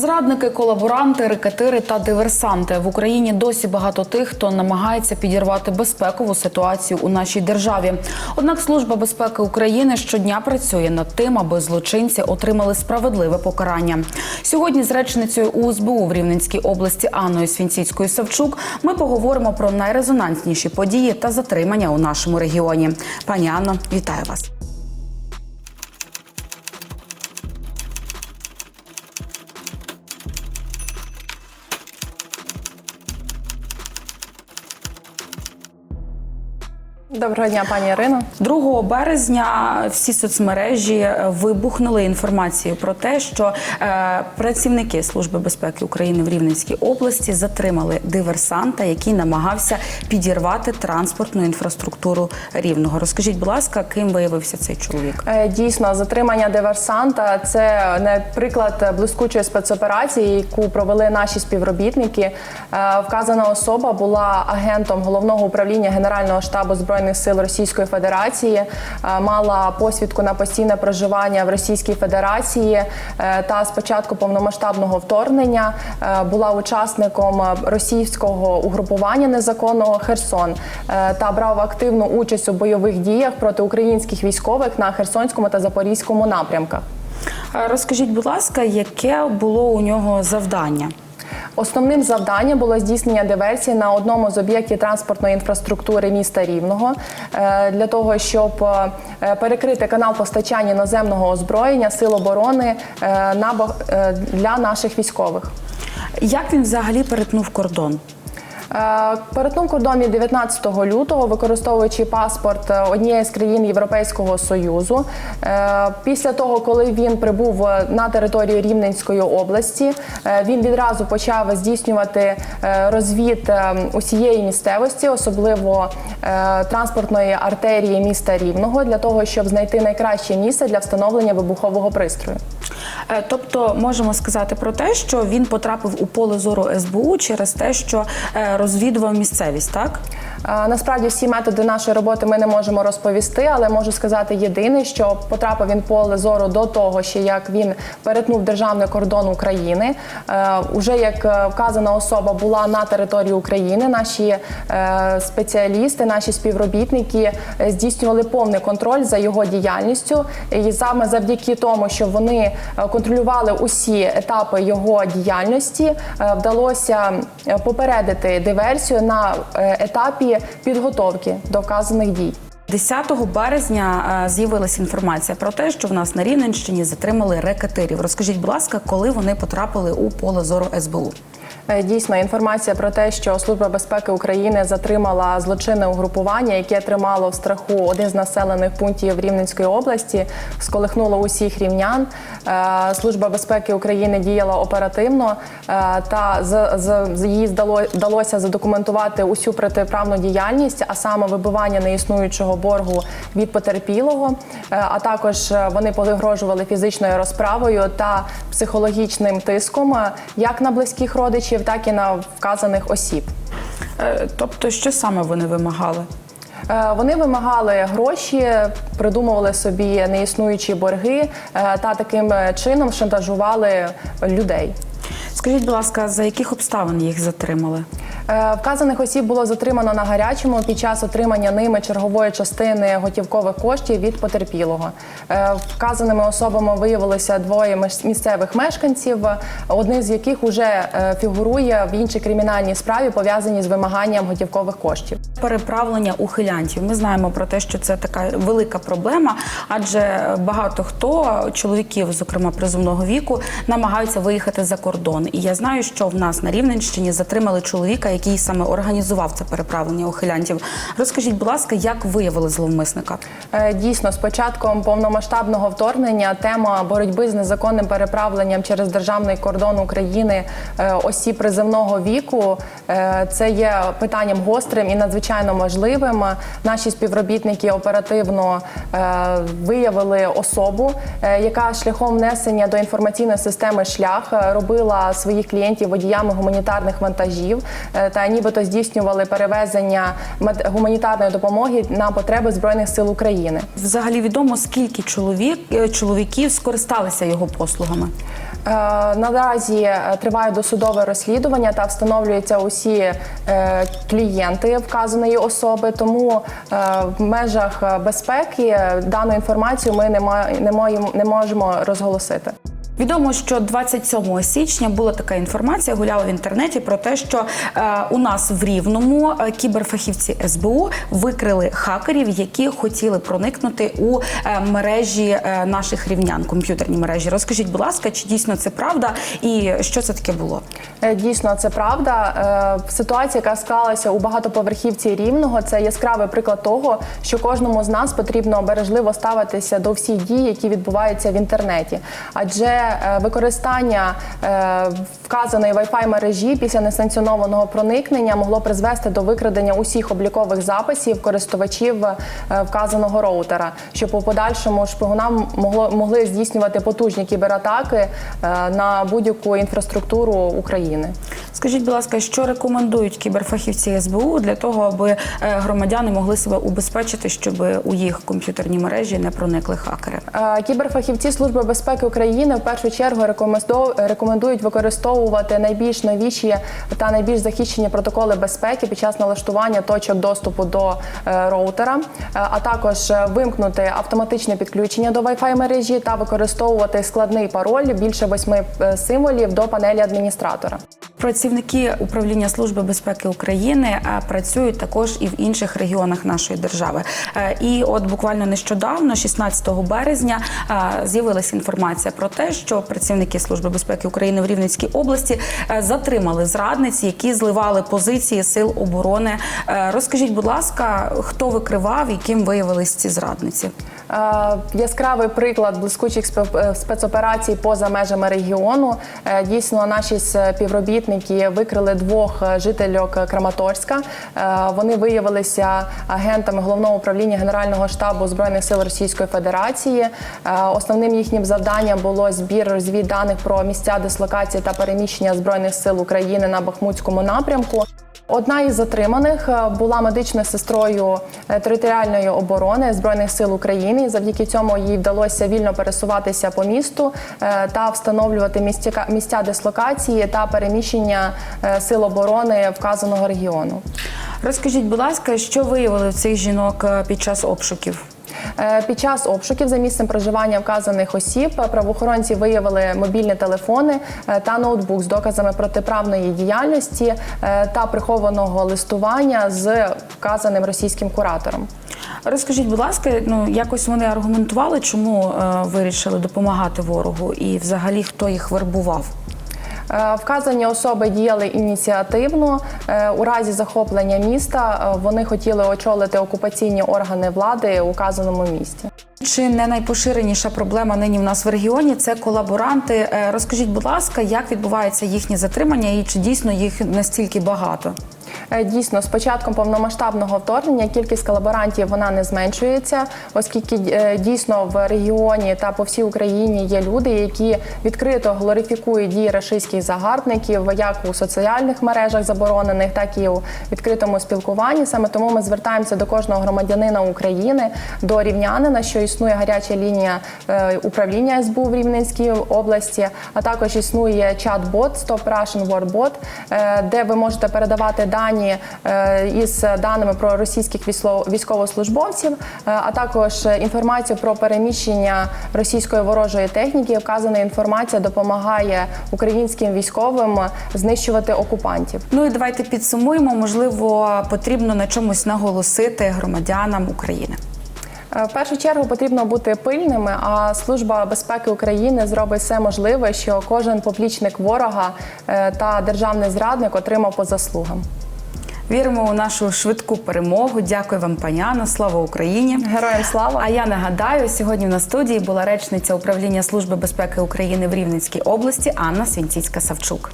Зрадники, колаборанти, рекетири та диверсанти в Україні досі багато тих, хто намагається підірвати безпекову ситуацію у нашій державі. Однак служба безпеки України щодня працює над тим, аби злочинці отримали справедливе покарання. Сьогодні з речницею УСБУ в Рівненській області Анною Свінціцькою Савчук ми поговоримо про найрезонансніші події та затримання у нашому регіоні. Пані Анно, вітаю вас. Доброго дня, пані Ірино. 2 березня всі соцмережі е, вибухнули інформацією про те, що е, працівники Служби безпеки України в Рівненській області затримали диверсанта, який намагався підірвати транспортну інфраструктуру рівного. Розкажіть, будь ласка, ким виявився цей чоловік? Е, Дійсно, затримання диверсанта це не приклад блискучої спецоперації, яку провели наші співробітники. Е, Вказана особа була агентом головного управління Генерального штабу збройних сил Російської Федерації, е, мала посвідку на постійне проживання в Російській Федерації е, та з початку повномасштабного вторгнення е, була учасником російського угрупування незаконного Херсон та брав активну участь у бойових діях проти українських військових на Херсонському та Запорізькому напрямках. Розкажіть, будь ласка, яке було у нього завдання? Основним завданням було здійснення диверсії на одному з об'єктів транспортної інфраструктури міста Рівного е, для того, щоб е, перекрити канал постачання іноземного озброєння сил оборони е, для наших військових. Як він взагалі перетнув кордон? Перетнув кордон від 19 лютого, використовуючи паспорт е, однієї з країн Європейського союзу. Е, Після того, коли він прибув е, на територію Рівненської області, він відразу почав здійснювати розвід усієї місцевості, особливо транспортної артерії міста Рівного, для того, щоб знайти найкраще місце для встановлення вибухового пристрою. Е, Тобто можемо сказати про те, що він потрапив у поле зору СБУ через те, що е, розвідував місцевість, так? Насправді всі методи нашої роботи ми не можемо розповісти, але можу сказати єдине, що потрапив він поле зору до того, ще як він перетнув державний кордон України. Е, Уже як е, вказана особа була на території України, наші е, спеціалісти, наші співробітники здійснювали повний контроль за його діяльністю. І саме завдяки тому, що вони контролювали усі етапи його діяльності, вдалося попередити диверсію на е, етапі підготовки до вказаних дій. 10 березня е, з'явилася інформація про те, що в нас на Рівненщині затримали рекетирів. Розкажіть, будь ласка, коли вони потрапили у поле зору СБУ? Е, Дійсно, інформація про те, що Служба безпеки України затримала злочинне угрупування, яке тримало в страху один з населених пунктів Рівненської області, сколихнуло усіх рівнян. Е, Служба безпеки України діяла оперативно е, та з, їй здало, вдалося задокументувати усю протиправну діяльність, а саме вибивання неіснуючого боргу від потерпілого. А також вони погрожували фізичною розправою та психологічним тиском як на близьких родичів, так і на вказаних осіб. Е, Тобто, що саме вони вимагали? Е, Вони вимагали гроші, придумували собі неіснуючі борги е, та таким чином шантажували людей. Скажіть, будь ласка, за яких обставин їх затримали? Е, Вказаних осіб було затримано на гарячому під час отримання ними чергової частини готівкових коштів від потерпілого. Е, Вказаними особами виявилося двоє місцевих мешканців, один з яких уже фігурує в іншій кримінальній справі, пов'язаній з вимаганням готівкових коштів. Переправлення ухилянтів. Ми знаємо про те, що це така велика проблема, адже багато хто чоловіків, зокрема призовного віку, намагаються виїхати за кордон. І я знаю, що в нас на Рівненщині затримали чоловіка, який саме організував це переправлення ухилянтів. Розкажіть, будь ласка, як виявили зловмисника? Е, Дійсно, з початком повномасштабного вторгнення тема боротьби з незаконним переправленням через державний кордон України е, осіб приземного віку е, це є питанням гострим і надзвичайно можливим. Наші співробітники оперативно виявили особу, яка шляхом внесення до інформаційної системи шлях робила своїх клієнтів водіями гуманітарних вантажів. Та нібито здійснювали перевезення гуманітарної допомоги на потреби збройних сил України. Взагалі відомо, скільки чоловік е, чоловіків скористалися його послугами. Е, Наразі е, триває досудове розслідування та встановлюються усі клієнти вказаної особи. Тому в межах безпеки дану інформацію ми не можемо розголосити. Відомо, що 27 січня була така інформація, гуляла в інтернеті про те, що е, у нас в Рівному е, кіберфахівці СБУ викрили хакерів, які хотіли проникнути у е, мережі е, наших рівнян, комп'ютерні мережі. Розкажіть, будь ласка, чи дійсно це правда, і що це таке було? Е, Дійсно, це правда. Е, Ситуація, яка склалася у багатоповерхівці рівного, це яскравий приклад того, що кожному з нас потрібно бережливо ставитися до всіх дій, які відбуваються в інтернеті. Адже використання е, вказаної Wi-Fi мережі після несанкціонованого проникнення могло призвести до викрадення усіх облікових записів користувачів е, вказаного роутера, щоб у подальшому шпигунам могло могли здійснювати потужні кібератаки е, на будь-яку інфраструктуру України. Скажіть, будь ласка, що рекомендують кіберфахівці СБУ для того, аби е, громадяни могли себе убезпечити, щоб у їх комп'ютерні мережі не проникли хакери? Кіберфахівці Служби безпеки України в першу чергу рекомендують використовувати найбільш новіші та найбільш захищені протоколи безпеки під час налаштування точок доступу до е, роутера, е, а також вимкнути автоматичне підключення до Wi-Fi мережі та використовувати складний пароль більше восьми символів до панелі адміністратора. Працівники управління служби безпеки України е, працюють також і в інших регіонах нашої держави. Е, І от буквально нещодавно, 16 березня, е, з'явилася інформація про те, що працівники служби безпеки України в Рівненській області затримали зрадниць, які зливали позиції сил оборони. Розкажіть, будь ласка, хто викривав, яким виявились ці зрадниці? Яскравий приклад блискучих спе- спецоперацій поза межами регіону. Дійсно, наші співробітники викрили двох е, жительок Краматорська. Е, Вони виявилися агентами головного управління Генерального штабу збройних сил Російської Федерації. Е, Основним їхнім завданням було збір розвідданих про місця дислокації та переміщення збройних сил України на Бахмутському напрямку. Одна із затриманих е, була медичною сестрою е, територіальної оборони збройних сил України. Завдяки цьому їй вдалося вільно пересуватися по місту е, та встановлювати місця, місця дислокації та переміщення сил оборони вказаного регіону. Розкажіть, будь ласка, що виявили цих жінок під час обшуків? Е, Під час обшуків за місцем проживання вказаних осіб правоохоронці виявили мобільні телефони е, та ноутбук з доказами протиправної діяльності е, та прихованого листування з вказаним російським куратором. Розкажіть, будь ласка, ну якось вони аргументували, чому вирішили допомагати ворогу, і взагалі хто їх вербував? Е, Вказані особи діяли ініціативно. Е, У разі захоплення міста е, вони хотіли очолити окупаційні органи влади у вказаному місті. Чи не найпоширеніша проблема нині в нас в регіоні це колаборанти? Розкажіть, будь ласка, як відбувається їхнє затримання і чи дійсно їх настільки багато? Е, Дійсно, з початком повномасштабного вторгнення кількість колаборантів вона не зменшується, оскільки е, дійсно в регіоні та по всій Україні є люди, які відкрито глорифікують дії рашистських загарбників як у соціальних мережах заборонених, так і у відкритому спілкуванні. Саме тому ми звертаємося до кожного громадянина України, до рівнянина, що існує гаряча лінія е, управління СБУ в Рівненській області, а також існує чат-бот Stop Russian War де ви можете передавати дані е, із даними про російських військовослужбовців, е, а також інформацію про переміщення російської ворожої техніки. Вказана інформація допомагає українським військовим знищувати окупантів. Ну і давайте підсумуємо. Можливо, потрібно на чомусь наголосити громадянам України. Е, В першу чергу потрібно бути пильними, а служба безпеки України зробить все можливе, що кожен поплічник ворога та державний зрадник отримав по заслугам. Віримо у нашу швидку перемогу. Дякую вам, пані Анна. Слава Україні! Героям слава! А я нагадаю, сьогодні на студії була речниця управління Служби безпеки України в Рівненській області Анна Свінціцька Савчук.